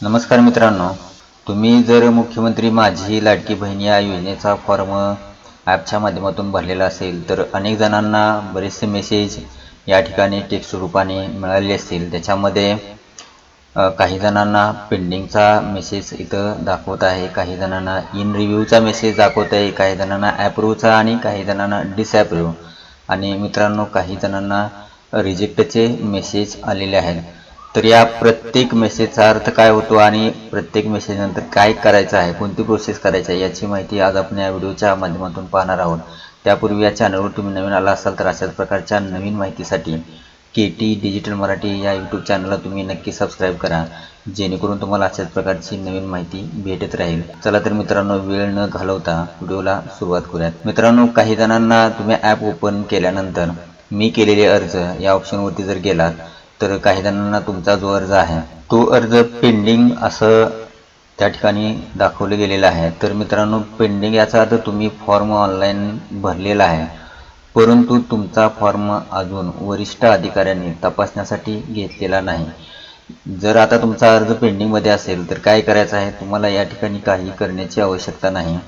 नमस्कार मित्रांनो तुम्ही जर मुख्यमंत्री माझी लाडकी बहीण या योजनेचा फॉर्म ॲपच्या माध्यमातून भरलेला असेल तर अनेक जणांना बरेचसे मेसेज या ठिकाणी टेक्स्ट रूपाने मिळाले असतील. त्याच्यामध्ये काही जणांना पेंडिंगचा मेसेज इथं दाखवत आहे काही जणांना इन रिव्ह्यूचा मेसेज दाखवत आहे काही जणांना ॲप्रूव्हचा आणि काही जणांना डिसॲप्रूव्ह आणि मित्रांनो काही जणांना रिजेक्टचे मेसेज आलेले आहेत. तर या प्रत्येक मेसेजचा अर्थ काय होतो आणि प्रत्येक मेसेजनंतर काय करायचं आहे? कोणती प्रोसेस करायची आहे? याची माहिती आज आपण या व्हिडिओच्या माध्यमातून पाहणार आहोत. त्यापूर्वी या चॅनलवर तुम्ही नवीन आला असाल तर अशाच प्रकारच्या नवीन माहितीसाठी के टी डिजिटल मराठी या यूट्यूब चॅनलला तुम्ही नक्की सबस्क्राईब करा. जेणेकरून तुम्हाला अशाच प्रकारची नवीन माहिती भेटत राहील. चला तर मित्रांनो वेळ न घालवता व्हिडिओला सुरुवात करूयात. मित्रांनो काही जणांना तुम्ही ॲप ओपन केल्यानंतर मी केलेले अर्ज या ऑप्शनवरती जर गेलात तर काही जणांना तुमचा जो अर्ज आहे तो अर्ज पेंडिंग असं त्या ठिकाणी दाखवलं गेलेलं आहे. तर मित्रांनो पेंडिंग याचा अर्थ तुम्ही फॉर्म ऑनलाईन भरलेला आहे. परंतु तुमचा फॉर्म अजून वरिष्ठ अधिकाऱ्यांनी तपासण्यासाठी घेतलेला नाही. जर आता तुमचा अर्ज पेंडिंगमध्ये असेल तर काय करायचं आहे? तुम्हाला या ठिकाणी काही करण्याची आवश्यकता नाही.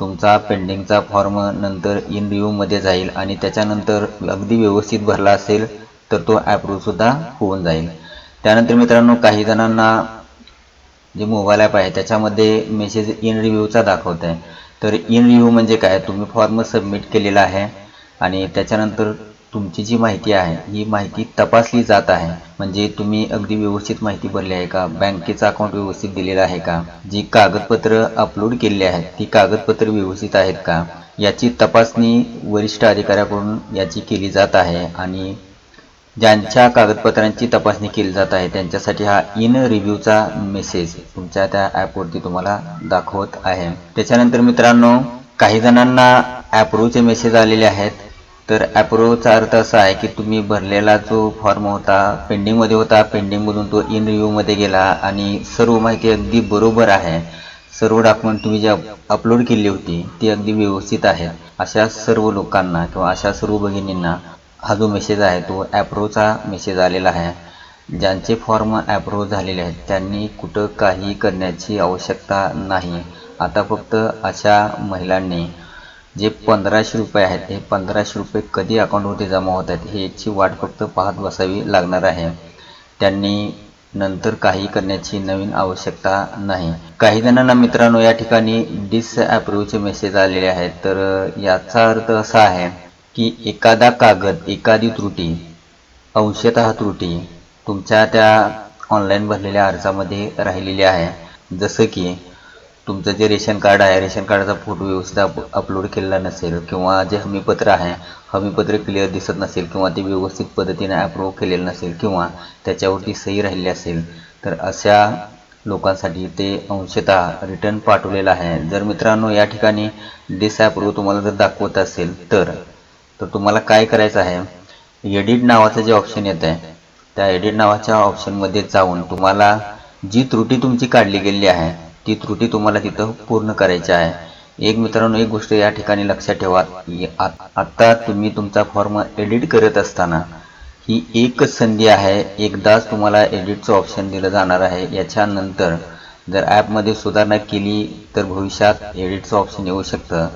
तुमचा पेंडिंगचा फॉर्म नंतर इन रिव्ह्यूमध्ये जाईल आणि त्याच्यानंतर अगदी व्यवस्थित भरला असेल तर तो ॲप्रूव्हसुद्धा होऊन जाईल. त्यानंतर मित्रांनो काही जणांना जे मोबाईल ॲप आहे त्याच्यामध्ये मेसेज इन रिव्ह्यूचा दाखवत आहे तर इन रिव्ह्यू म्हणजे काय? तुम्ही फॉर्म सबमिट केलेला आहे आणि त्याच्यानंतर तुमची जी माहिती आहे ही माहिती तपासली जात आहे. म्हणजे तुम्ही अगदी व्यवस्थित माहिती भरली आहे का? बँकेचं अकाउंट व्यवस्थित दिलेलं आहे का? जी कागदपत्र अपलोड केलेली आहेत ती कागदपत्र व्यवस्थित आहेत का? याची तपासणी वरिष्ठ अधिकाऱ्याकडून याची केली जात आहे आणि ज्यांच्या कागदपत्रांची तपासणी केली जात आहे त्यांच्यासाठी हा इन रिव्ह्यूचा मेसेज तुमच्या त्या ॲपवरती तुम्हाला दाखवत आहे. त्याच्यानंतर मित्रांनो काही जणांना ॲप्रूव्हचे मेसेज आलेले आहेत. तर ॲप्रूव्हचा अर्थ असा आहे की तुम्ही भरलेला जो फॉर्म होता पेंडिंगमध्ये होता पेंडिंगमधून तो इन रिव्ह्यूमध्ये गेला आणि सर्व माहिती अगदी बरोबर आहे. सर्व डॉक्युमेंट तुम्ही जे अपलोड केली होती ती अगदी व्यवस्थित आहे. अशा सर्व लोकांना किंवा अशा सर्व भगिनींना हा जो मेसेज आहे तो ॲप्रोचा मेसेज आलेला आहे. ज्यांचे फॉर्म ॲप्रूव्ह झालेले आहेत त्यांनी कुठं काही करण्याची आवश्यकता नाही. आता फक्त अशा महिलांनी जे पंधराशे रुपये आहेत हे पंधराशे रुपये कधी अकाउंटवरती जमा होत आहेत ह्याची वाट फक्त पाहत बसावी लागणार आहे. त्यांनी नंतर काही करण्याची नवीन आवश्यकता नाही. काही जणांना मित्रांनो या ठिकाणी डिसॲप्रूव्हचे मेसेज आलेले आहेत. तर याचा अर्थ असा आहे की एखादा कागद एखादी त्रुटी अंशतः त्रुटी तुमच्या त्या ऑनलाईन भरलेल्या अर्जामध्ये राहिलेली आहे. जसं की तुमचं जे रेशन कार्ड आहे रेशन कार्डाचा फोटो व्यवस्थित अप अपलोड केलेला नसेल किंवा जे हमीपत्र आहे हमीपत्र क्लिअर दिसत नसेल किंवा ते व्यवस्थित पद्धतीने अप्रूव्ह केलेलं नसेल किंवा त्याच्यावरती सही राहिली असेल तर अशा लोकांसाठी ते अंशतः रिटर्न पाठवलेलं आहे. जर मित्रांनो या ठिकाणी डिसॲप्रूव्ह तुम्हाला जर दाखवत असेल तर तर तुम्हाला काय करायचं आहे? एडिट नावाचं जे ऑप्शन येतं आहे त्या एडिट नावाच्या ऑप्शनमध्ये जाऊन तुम्हाला जी त्रुटी तुमची काढली गेलेली आहे ती त्रुटी तुम्हाला तिथं पूर्ण करायची आहे. एक मित्रांनो एक गोष्ट या ठिकाणी लक्षात ठेवा. आत्ता तुम्ही तुमचा फॉर्म एडिट करत असताना ही एकच संधी आहे. एकदाच तुम्हाला एडिटचं ऑप्शन दिलं जाणार आहे. याच्यानंतर जर ॲपमध्ये सुधारणा केली तर भविष्यात एडिटचं ऑप्शन येऊ शकतं.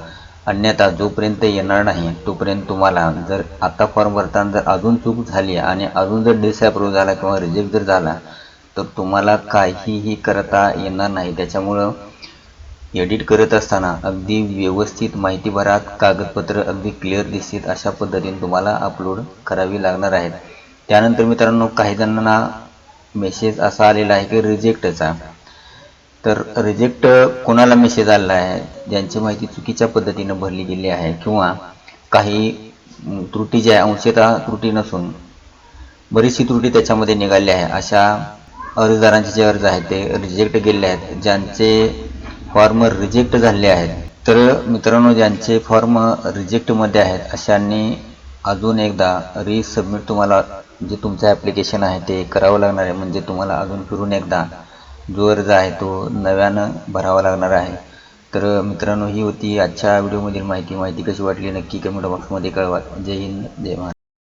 अन्यथा जोपर्यंत येणार नाही तोपर्यंत तुम्हाला जर आता फॉर्म भरताना जर अजून चूक झाली आणि अजून जर डिसअप्रूव्ह झाला किंवा रिजेक्ट जर झाला तर तुम्हाला काहीही करता येणार नाही. त्याच्यामुळं एडिट करत असताना अगदी व्यवस्थित माहिती भरात कागदपत्र अगदी क्लिअर दिसतील अशा पद्धतीने तुम्हाला अपलोड करावी लागणार आहेत. त्यानंतर मित्रांनो काही जणांना मेसेज असा आलेला आहे की रिजेक्टचा. तर रिजेक्ट कोणाला मेसेज आलेला आहे? ज्यांची माहिती चुकीच्या पद्धतीनं भरली गेली आहे किंवा काही त्रुटी ज्या आहे, अंशतः त्रुटी नसून बरीचशी त्रुटी त्याच्यामध्ये निघाली आहे. अशा अर्जदारांचे जे अर्ज आहेत ते रिजेक्ट गेले आहेत. ज्यांचे फॉर्म रिजेक्ट झालेले आहेत. तर मित्रांनो ज्यांचे फॉर्म रिजेक्टमध्ये आहेत अशांनी अजून एकदा रिसबमिट तुम्हाला जे तुमचं ॲप्लिकेशन आहे ते करावं लागणार आहे. म्हणजे तुम्हाला अजून फिरून एकदा जो अर्ज आहे तो नव्यानं भरावा लागणार आहे. तर मित्रांनो ही होती आजच्या व्हिडिओमधील माहिती. माहिती कशी वाटली नक्की कमेंट बॉक्समध्ये कळवा. जय हिंद जय महाराष्ट्र.